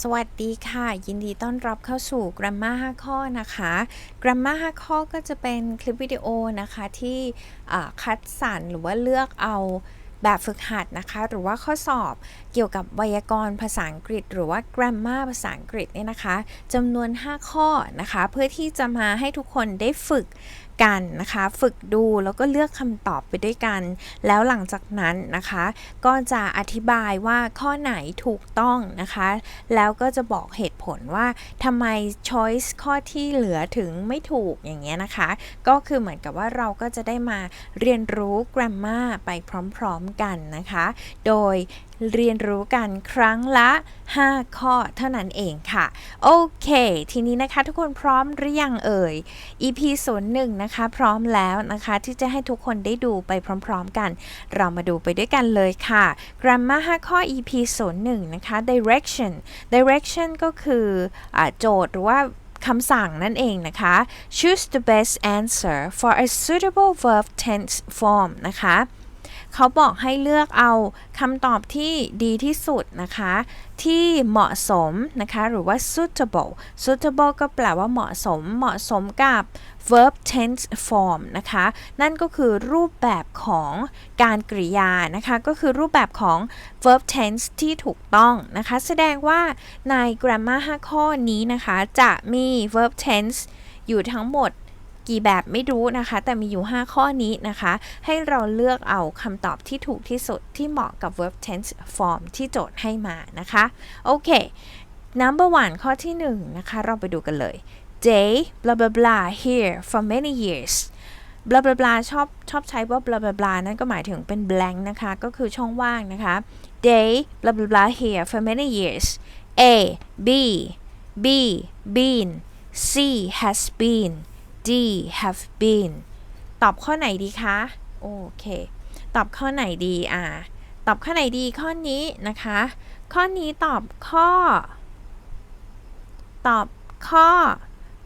สวัสดีค่ะ ยินดีต้อนรับเข้าสู่ Grammar 5 ข้อนะคะ Grammar 5 ข้อก็จะเป็นคลิปวิดีโอนะคะที่คัดสรรหรือว่าเลือกเอาแบบฝึกหัดนะคะ หรือว่าข้อสอบเกี่ยวกับไวยากรณ์ภาษาอังกฤษ หรือว่า grammar ภาษาอังกฤษเนี่ยนะคะจำนวน 5 ข้อนะคะ เพื่อที่จะมาให้ทุกคนได้ฝึก กันนะคะ ฝึกดูแล้วก็เลือกคำตอบไปด้วยกัน แล้วหลังจากนั้นนะคะ ก็จะอธิบายว่าข้อไหนถูกต้องนะคะ แล้วก็จะบอกเหตุผลว่าทำไม choice ข้อที่เหลือถึงไม่ถูกอย่างเงี้ยนะคะ ก็คือเหมือนกับว่าเราก็จะได้มาเรียนรู้ grammar ไปพร้อมๆกันนะคะ โดยเรียนรู้กันครั้งละ 5 ข้อเท่านั้นเองค่ะ โอเค ทีนี้นะคะทุกคนพร้อมหรือยังเอ่ย EP 01นะคะพร้อมแล้วนะคะที่จะให้ทุกคนได้ดูไปพร้อมๆกัน เรามาดูไปด้วยกันเลยค่ะ Grammar 5 ข้อ EP 01นะคะ Direction Direction ก็คืออโจทย์หรือว่าคำสั่งนั่นเองนะคะ Choose the best answer for a suitable verb tense form นะคะ เขาบอกให้เลือกเอาคำตอบที่ดีที่สุดนะคะ ที่เหมาะสมนะคะ หรือว่า suitable suitable ก็แปลว่าเหมาะสม เหมาะสมกับ verb tense form นะคะ นั่นก็คือรูปแบบของการกริยานะคะ ก็คือรูปแบบของ verb tense ที่ถูกต้องนะคะ แสดงว่าใน grammar 5 ข้อนี้นะคะ จะมี verb tense อยู่ทั้งหมด กี่แบบไม่รู้นะคะ แต่มีอยู่ 5 ข้อนี้นะคะ ให้เราเลือกเอาคำตอบที่ถูกที่สุดที่เหมาะกับ verb tense form ที่โจทย์ให้มานะคะ โอเค number one ข้อที่ 1 นะคะ เราไปดูกันเลย day blah blah blah here for many years บลาบลาบลาชอบชอบใช้ blah blah blah นั่นก็หมายถึงเป็น blank นะคะ ก็คือช่องว่างนะคะ day blah blah blah here for many years a b b been c has been D have been ตอบข้อไหนดีคะ โอเค ตอบข้อไหนดีอ่าตอบข้อไหนดีข้อนี้นะคะ ข้อนี้ตอบข้อ ตอบข้อ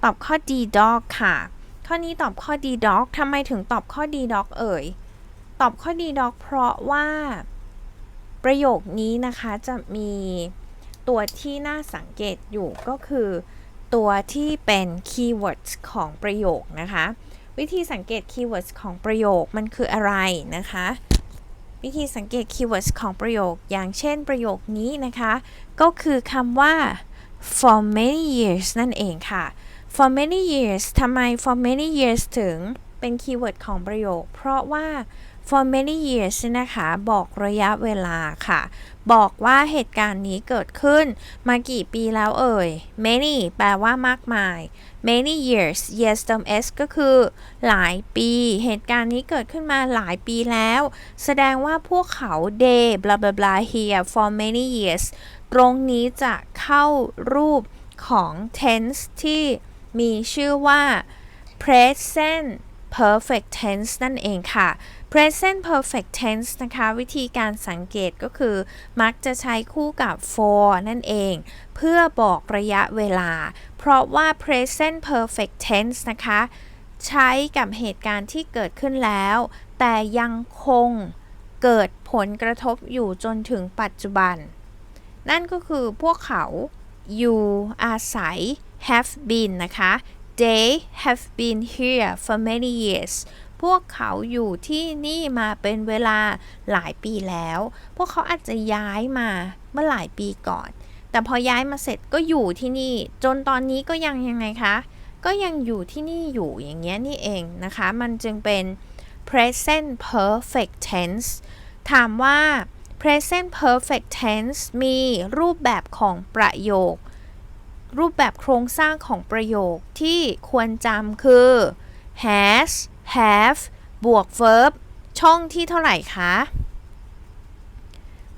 ตอบข้อ D dog ค่ะ ข้อนี้ตอบข้อ D dog ทำไมถึงตอบข้อ D dog เอ่ย ตอบข้อ D dog เพราะว่า ประโยคนี้นะคะจะมีตัวที่น่าสังเกตอยู่ก็คือ ตัวที่เป็นคีย์เวิร์ดของประโยคนะคะ วิธีสังเกตคีย์เวิร์ดของประโยคมันคืออะไรนะคะ วิธีสังเกตคีย์เวิร์ดของประโยคอย่างเช่นประโยคนี้นะคะ ก็คือคำว่า for many years นั่นเองค่ะ for many years ทำไม for many years ถึง เป็น keyword ของประโยค เพราะว่า for many years นะคะบอกระยะเวลาค่ะ บอกว่าเหตุการณ์นี้เกิดขึ้นมากี่ปีแล้วเอ่ย many แปลว่ามากมาย many years yes เติม s ก็คือ หลายปี เหตุการณ์นี้เกิดขึ้นมาหลายปีแล้ว แสดงว่าพวกเขา they blah blah blah here for many years ตรงนี้จะเข้ารูปของ tense ที่มีชื่อว่า present perfect tense นั่นเองค่ะ present perfect tense นะคะ วิธีการสังเกตก็คือ มักจะใช้คู่กับ for นั่นเอง เพื่อบอกระยะเวลา เพราะว่า present perfect tense นะคะ ใช้กับเหตุการณ์ที่เกิดขึ้นแล้ว แต่ยังคงเกิดผลกระทบอยู่จนถึงปัจจุบัน นั่นก็คือพวกเขาอยู่อาศัย have been นะคะ they have been here for many years พวกเขาอยู่ที่นี่มาเป็นเวลาหลายปีแล้ว พวกเขาอาจจะย้ายมาเมื่อหลายปีก่อน แต่พอย้ายมาเสร็จก็อยู่ที่นี่ จนตอนนี้ก็ยังยังไงคะ ก็ยังอยู่ที่นี่อยู่อย่างเงี้ยนี่เองนะคะ มันจึงเป็น present perfect tense ถามว่า present perfect tense มีรูปแบบของประโยค รูปแบบโครงสร้างของประโยคที่ควรจำคือ has have บวก verb ช่องที่เท่าไหร่คะ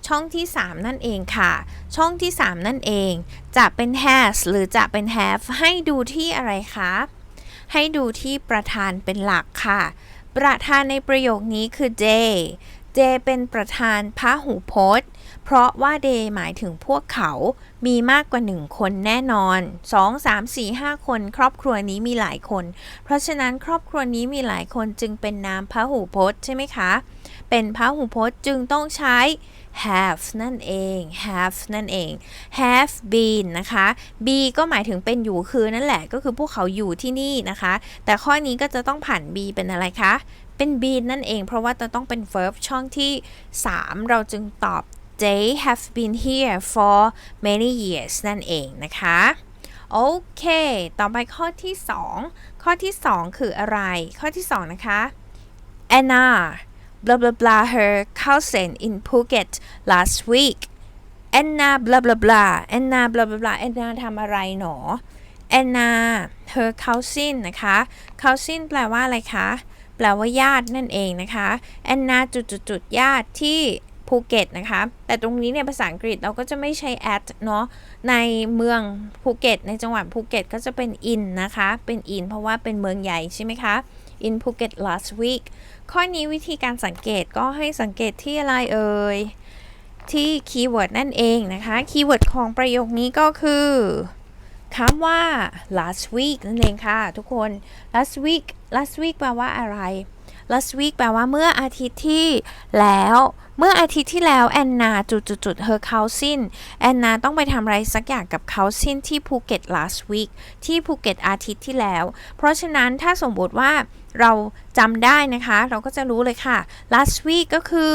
ช่องที่ 3 นั่นเองค่ะ ช่องที่ 3 นั่นเอง จะเป็น has หรือจะเป็น have ให้ดูที่อะไรคะ ให้ดูที่ประธานเป็นหลักค่ะ ประธานในประโยคนี้คือ they they เป็นประธานพหูพจน์ เพราะว่า they หมายถึงพวกเขา มีมากกว่า 1 คนแน่นอน 2 3 4 5 คน ครอบครัวนี้มีหลายคน เพราะฉะนั้นครอบครัวนี้มีหลายคนจึงเป็นนามพหูพจน์ใช่ไหมคะ เป็นพหูพจน์จึงต้องใช้ have นั่นเอง have นั่นเอง have been นะคะ be ก็หมายถึงเป็นอยู่คือนั่นแหละ ก็คือพวกเขาอยู่ที่นี่นะคะ แต่ข้อนี้ก็จะต้องผ่าน be เป็นอะไรคะ เป็น been นั่นเอง เพราะว่าจะต้องเป็น verb ช่องที่ 3 เราจึงตอบ they have been here for many years นั่นเองนะคะ โอเค ต่อไปข้อที่ 2 ข้อที่ 2 คืออะไร ข้อที่ 2 นะคะ Anna blah blah blah her cousin in Phuket last week Anna blah blah blah Anna blah blah blah Anna ทำอะไรหนอ Anna her cousin นะคะ cousin แปลว่าอะไรคะ แปลว่าญาตินั่นเองนะคะ Anna จุดจุดจุดญาติที่ ภูเก็ตนะคะ แต่ตรงนี้ในภาษาอังกฤษเราก็จะไม่ใช้ at เนาะ ในเมืองภูเก็ต ในจังหวัดภูเก็ตก็จะเป็น in นะคะ เป็น in เพราะว่าเป็นเมืองใหญ่ใช่ไหมคะ in Phuket last week ข้อนี้วิธีการสังเกตก็ให้สังเกตที่อะไรเอ่ย ที่คีย์เวิร์ดนั่นเองนะคะ คีย์เวิร์ดของประโยคนี้ก็คือคำว่า last week นั่นเองค่ะ ทุกคน last week last week แปลว่าอะไร last week แปลว่าเมื่ออาทิตย์ที่แล้ว เมื่ออาทิตย์ที่แล้วแอนนาจุดจุดจุด her cousin แอนนาต้องไปทำอะไรสักอย่างกับ cousin ที่ภูเก็ต last week ที่ภูเก็ตอาทิตย์ที่แล้ว เพราะฉะนั้นถ้าสมมติว่าเราจำได้นะคะ เราก็จะรู้เลยค่ะ last week ก็คือ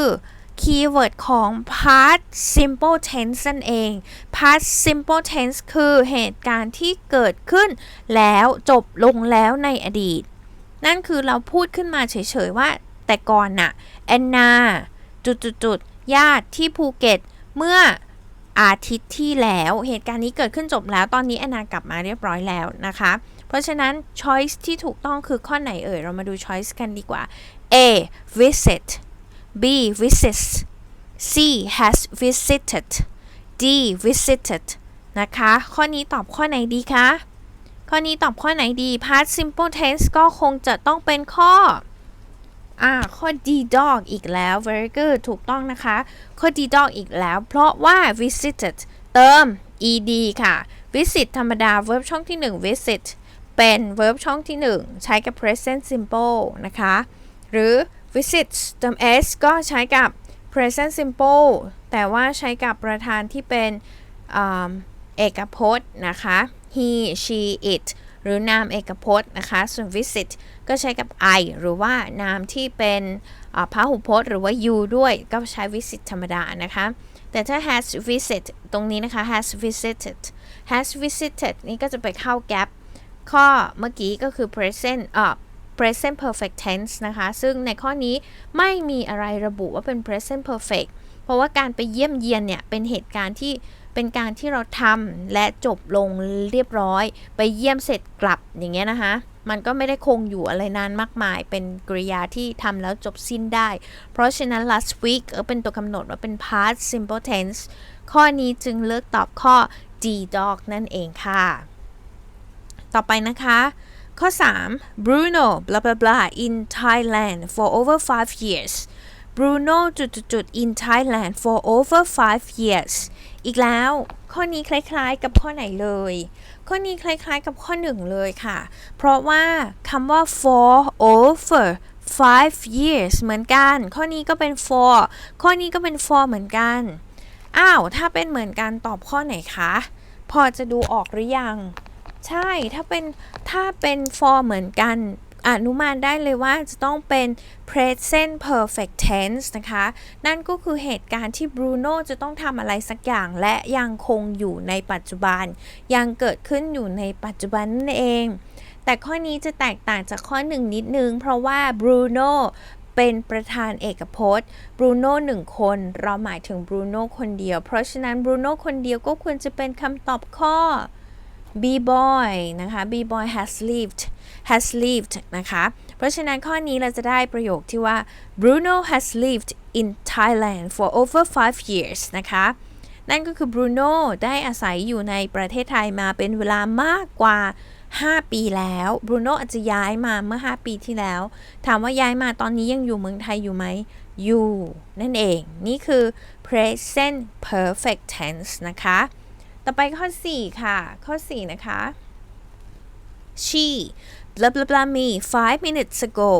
คีย์เวิร์ดของ past simple tense นั่นเอง past simple tense คือเหตุการณ์ที่เกิดขึ้นแล้วจบลงแล้วในอดีต นั่นคือเราพูดขึ้นมาเฉยๆว่าแต่ก่อนน่ะแอนนา จุดๆญาติที่ภูเก็ตเมื่ออาทิตย์ที่แล้วเหตุการณ์นี้เกิดขึ้นจบแล้วตอนนี้แอนนากลับมาเรียบร้อยแล้วนะคะ เพราะฉะนั้น choice ที่ถูกต้องคือข้อไหนเอ่ย เรามาดู choice กันดีกว่า A visit B visits C has visited D visited นะคะ ข้อนี้ตอบข้อไหนดีคะ ข้อนี้ตอบข้อไหนดี past simple tense ก็คงจะต้องเป็นข้อ อ่าข้อ D dog อีกแล้ว very good ถูกต้องนะคะ ข้อ D dog อีกแล้ว เพราะว่า visited เติม ed ค่ะ visit ธรรมดา verb ช่องที่ 1 visit เป็น verb ช่องที่ 1 ใช้กับ present simple นะคะ หรือ visit เติม s ก็ใช้กับ present simple แต่ว่าใช้กับประธานที่เป็นอเอกพจน์นะคะ he she it หรือนามเอกพจน์นะคะ ส่วน visit ก็ใช้กับ I หรือว่านามที่เป็นพหูพจน์หรือว่า you ด้วยก็ใช้ visit ธรรมดานะคะ แต่ถ้า has visit ตรงนี้นะคะ has visited has visited นี่ก็จะไปเข้า gap ข้อเมื่อกี้ก็คือ present อ่า present perfect tense นะคะ ซึ่งในข้อนี้ไม่มีอะไรระบุว่าเป็น present perfect เพราะว่าการไปเยี่ยมเยียนเนี่ย เป็นเหตุการณ์ที่ เป็นการที่เราทำและจบลงเรียบร้อย ไปเยี่ยมเสร็จกลับอย่างเงี้ยนะคะ มันก็ไม่ได้คงอยู่อะไรนานมากมาย เป็นกริยาที่ทำแล้วจบสิ้นได้ เพราะฉะนั้น last week เออเป็นตัวกำหนดว่าเป็น past simple tense ข้อนี้จึงเลือกตอบข้อ D dog นั่นเองค่ะ ต่อไปนะคะ ข้อ 3 Bruno blah blah blah in Thailand for over 5 years Bruno จุดจุด in Thailand for over 5 years อีกแล้ว ข้อนี้คล้าย ๆ กับข้อไหนเลย ข้อนี้คล้ายๆ กับข้อ1เลยค่ะ เพราะว่าคำว่า for over 5 years เหมือนกัน ข้อนี้ก็เป็น for ข้อนี้ก็เป็น for เหมือนกัน อ้าว ถ้าเป็นเหมือนกันตอบข้อไหนคะ พอจะดูออกหรือยัง ใช่ ถ้าเป็น ถ้าเป็น for เหมือนกัน อนุมานได้เลยว่าจะต้องเป็น present perfect tense นะคะ นั่นก็คือเหตุการณ์ที่ Bruno จะต้องทำอะไรสักอย่างและยังคงอยู่ในปัจจุบัน ยังเกิดขึ้นอยู่ในปัจจุบันนั่นเอง แต่ข้อนี้จะแตกต่างจากข้อหนึ่งนิดนึง เพราะว่า Bruno เป็นประธานเอกพจน์ Bruno หนึ่งคน เราหมายถึง Bruno คนเดียว เพราะฉะนั้น Bruno คนเดียวก็ควรจะเป็นคำตอบข้อ B boy นะคะ B boy has lived has lived นะคะ เพราะฉะนั้นข้อนี้เราจะได้ประโยคที่ว่า Bruno has lived in Thailand for over 5 years นะคะ นั่นก็คือ Bruno ได้อาศัยอยู่ในประเทศไทยมาเป็นเวลามากกว่า 5 ปีแล้ว Bruno อาจจะย้ายมาเมื่อ 5 ปีที่แล้ว ถามว่าย้ายมาตอนนี้ยังอยู่เมืองไทยอยู่ไหม อยู่ นั่นเอง นี่คือ present perfect tense นะคะ ต่อไปข้อ 4 ค่ะ ข้อ 4 นะคะ she blah blah blah me five minutes ago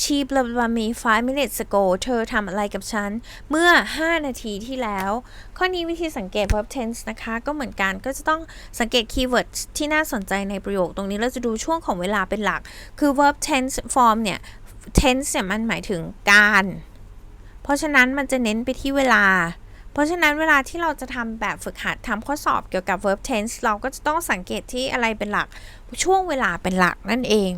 she blah blah blah me five minutes ago เธอทำอะไรกับฉัน เมื่อ 5 นาทีที่แล้ว ข้อนี้วิธีสังเกต verb tense นะคะ ก็เหมือนกันก็จะต้องสังเกต keyword ที่น่าสนใจในประโยค ตรงนี้เราจะดูช่วงของเวลาเป็นหลัก คือ verb tense form เนี่ย tense เนี่ยมันหมายถึงการ เพราะฉะนั้นมันจะเน้นไปที่เวลา เพราะฉะนั้นเวลาที่เราจะทำแบบฝึกหัดทำข้อสอบเกี่ยวกับ verb tense เราก็จะต้องสังเกตที่อะไรเป็นหลัก ช่วงเวลาเป็นหลักนั่นเอง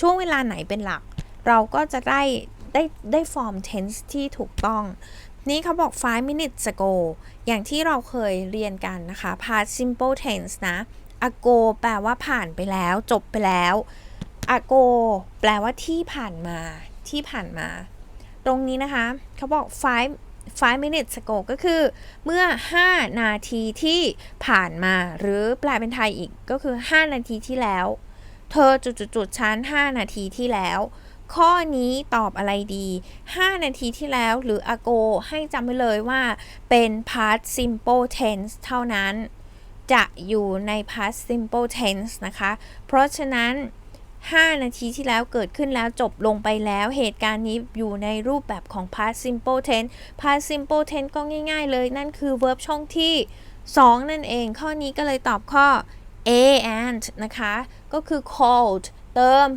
ช่วงเวลาไหนเป็นหลัก เราก็จะได้ได้ได้ form tense ที่ถูกต้อง นี่เขาบอก 5 minutes ago อย่างที่เราเคยเรียนกันนะคะ past simple tense นะ ago แปลว่าผ่านไปแล้ว จบไปแล้ว ago แปลว่าที่ผ่านมา ที่ผ่านมา ตรงนี้นะคะ เขาบอก 5 5 minutes ago ก็คือเมื่อ 5 นาทีที่ผ่านมา หรือแปลเป็นไทยอีกก็คือ 5 นาทีที่แล้ว เธอจุดๆๆชั้น 5 นาทีที่แล้ว ข้อนี้ตอบอะไรดี 5 นาทีที่แล้วหรือ ago ให้จำไว้เลยว่าเป็น past simple tense เท่านั้น จะอยู่ใน past simple tense นะคะ เพราะฉะนั้น 5 นาทีที่แล้วเกิดขึ้นแล้วจบลงไปแล้วเหตุการณ์นี้อยู่ในรูปแบบของ past simple tense past simple tense ก็ง่ายๆเลยนั่นคือ verb ช่องที่ 2 นั่นเอง ข้อนี้ก็เลยตอบข้อ A and นะคะ ก็คือ called เติม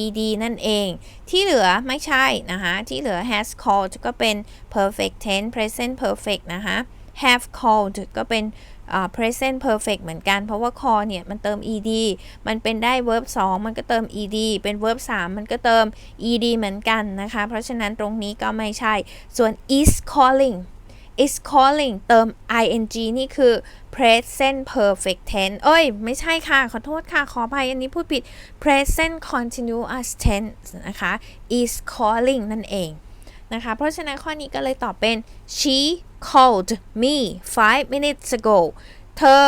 ed นั่นเอง ที่เหลือไม่ใช่นะคะ ที่เหลือ has called ก็เป็น perfect tense present perfect นะคะ have called ก็เป็น present perfect เหมือนกัน เพราะว่า call เนี่ย มันเติม ed มันเป็นได้ verb 2 มันก็เติม ed เป็น verb 3 มันก็เติม ed เหมือนกันนะคะ เพราะฉะนั้นตรงนี้ก็ไม่ใช่ ส่วน is calling is calling เติม ing นี่คือ present perfect tense เอ้ย ไม่ใช่ค่ะ ขอโทษค่ะ ขออภัยอันนี้พูดผิด present continuous tense นะคะ is calling นั่นเอง นะคะ เพราะฉะนั้นข้อนี้ก็เลยตอบเป็น she called me five minutes ago เธอ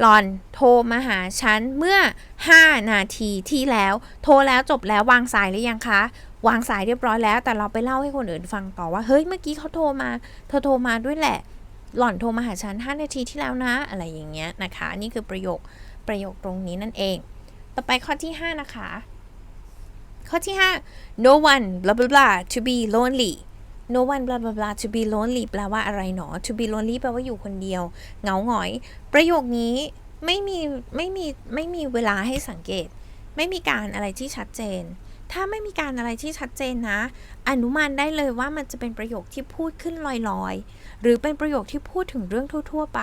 หลอนโทรมาหาฉันเมื่อ 5 นาทีที่แล้ว โทรแล้วจบแล้ววางสายหรือยังคะ วางสายเรียบร้อยแล้ว แต่เราไปเล่าให้คนอื่นฟังต่อว่า เฮ้ย เมื่อกี้เขาโทรมา เธอโทรมาด้วยแหละ หล่อนโทรมาหาฉัน 5 นาทีที่แล้วนะ อะไรอย่างเงี้ยนะคะ นี่คือประโยคประโยคตรงนี้นั่นเอง ต่อไปข้อที่ 5 นะคะ ข้อที่ 5 no one blah blah blah to be lonely no one blah blah blah to be lonely แปลว่าอะไรหนอ to be lonely แปลว่าอยู่คนเดียว เหงาหงอย ประโยคนี้ไม่มีไม่มีไม่มีเวลาให้สังเกต ไม่มีการอะไรที่ชัดเจน ถ้าไม่มีการอะไรที่ชัดเจนนะ อนุมานได้เลยว่ามันจะเป็นประโยคที่พูดขึ้นลอยๆ หรือเป็นประโยคที่พูดถึงเรื่องทั่ว ๆ ไป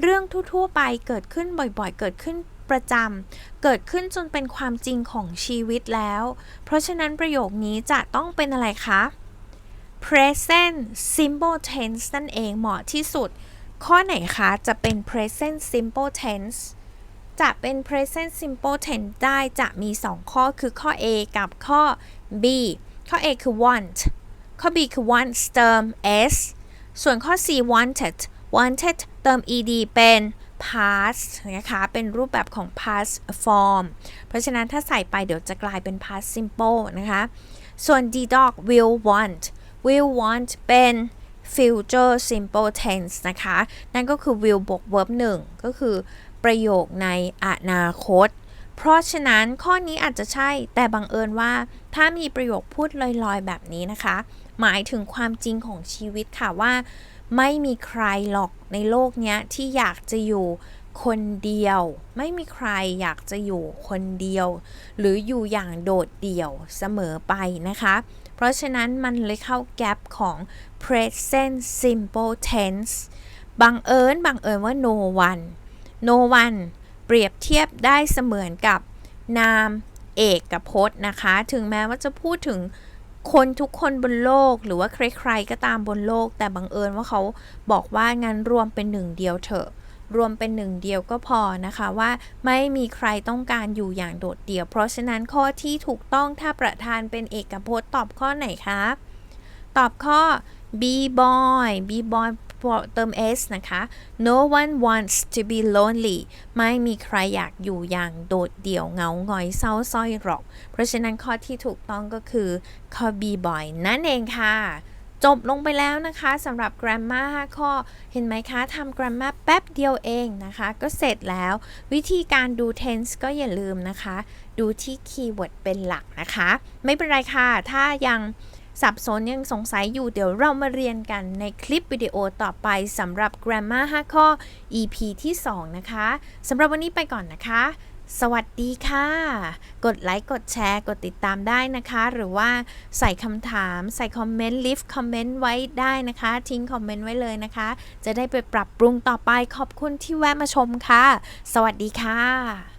เรื่องทั่ว ๆ ไปเกิดขึ้นบ่อยๆ เกิดขึ้น ประจำเกิดขึ้นจนเป็นความจริงของชีวิตแล้ว เพราะฉะนั้นประโยคนี้จะต้องเป็นอะไรคะ present simple tense นั่นเองเหมาะที่สุด ข้อไหนคะจะเป็น present simple tense จะเป็น present simple tense ได้จะมี 2 ข้อคือข้อ A กับข้อ B ข้อ A คือ want ข้อ B คือ want เติม s ส่วนข้อ C wanted wanted เติม ed เป็น past นะคะเป็นรูปแบบของ past form เพราะฉะนั้นถ้าใส่ไปเดี๋ยวจะกลายเป็น past simple นะคะ ส่วน d dog will want will want เป็น future simple tense นะคะ นั่นก็คือ will บวก verb 1 ก็คือประโยคในอนาคต เพราะฉะนั้นข้อนี้อาจจะใช่แต่บังเอิญว่า ถ้ามีประโยคพูดลอยๆ แบบนี้นะคะ หมายถึงความจริงของชีวิตค่ะว่า ไม่มีใครหรอกในโลกนี้ที่อยากจะอยู่คนเดียว ไม่มีใครอยากจะอยู่คนเดียว หรืออยู่อย่างโดดเดี่ยวเสมอไปนะคะ เพราะฉะนั้นมันเลยเข้าแกลบของ present simple tense บังเอิญบังเอิญว่า no one no one เปรียบเทียบได้เสมือนกับนามเอกกับพจน์นะคะ ถึงแม้ว่าจะพูดถึง คนทุกคนบนโลกหรือว่าใครๆก็ตามบนโลก แต่บังเอิญว่าเขาบอกว่างั้นรวมเป็นหนึ่งเดียวเถอะ รวมเป็นหนึ่งเดียวก็พอนะคะว่าไม่มีใครต้องการอยู่อย่างโดดเดี่ยว เพราะฉะนั้นข้อที่ถูกต้องถ้าประธานเป็นเอกพจน์ตอบข้อไหนคะตอบข้อ B boy B boy เติม s นะคะ no one wants to be lonely ไม่มีใครอยากอยู่อย่างโดดเดี่ยวเหงาหงอยเศร้าส้อยหรอก เพราะฉะนั้นข้อที่ถูกต้องก็คือข้อ B boy นั่นเองค่ะ จบลงไปแล้วนะคะสำหรับ grammar 5ข้อ เห็นไหมคะทำ grammar แป๊บเดียวเองนะคะ ก็เสร็จแล้ว วิธีการดู tense ก็อย่าลืมนะคะ ดูที่ keyword เป็นหลักนะคะ ไม่เป็นไรค่ะ ถ้ายัง สับสนยังสงสัยอยู่เดี๋ยวเรามาเรียนกันในคลิปวิดีโอต่อไปสำหรับ grammar 5 ข้อ EP ที่ 2 นะคะสำหรับวันนี้ไปก่อนนะคะ สวัสดีค่ะ กดไลค์ กดแชร์ กดติดตามได้นะคะ หรือว่าใส่คำถาม ใส่คอมเมนต์ ลิฟต์คอมเมนต์ไว้ได้นะคะ ทิ้งคอมเมนต์ไว้เลยนะคะ จะได้ไปปรับปรุงต่อไป ขอบคุณที่แวะมาชมค่ะ สวัสดีค่ะ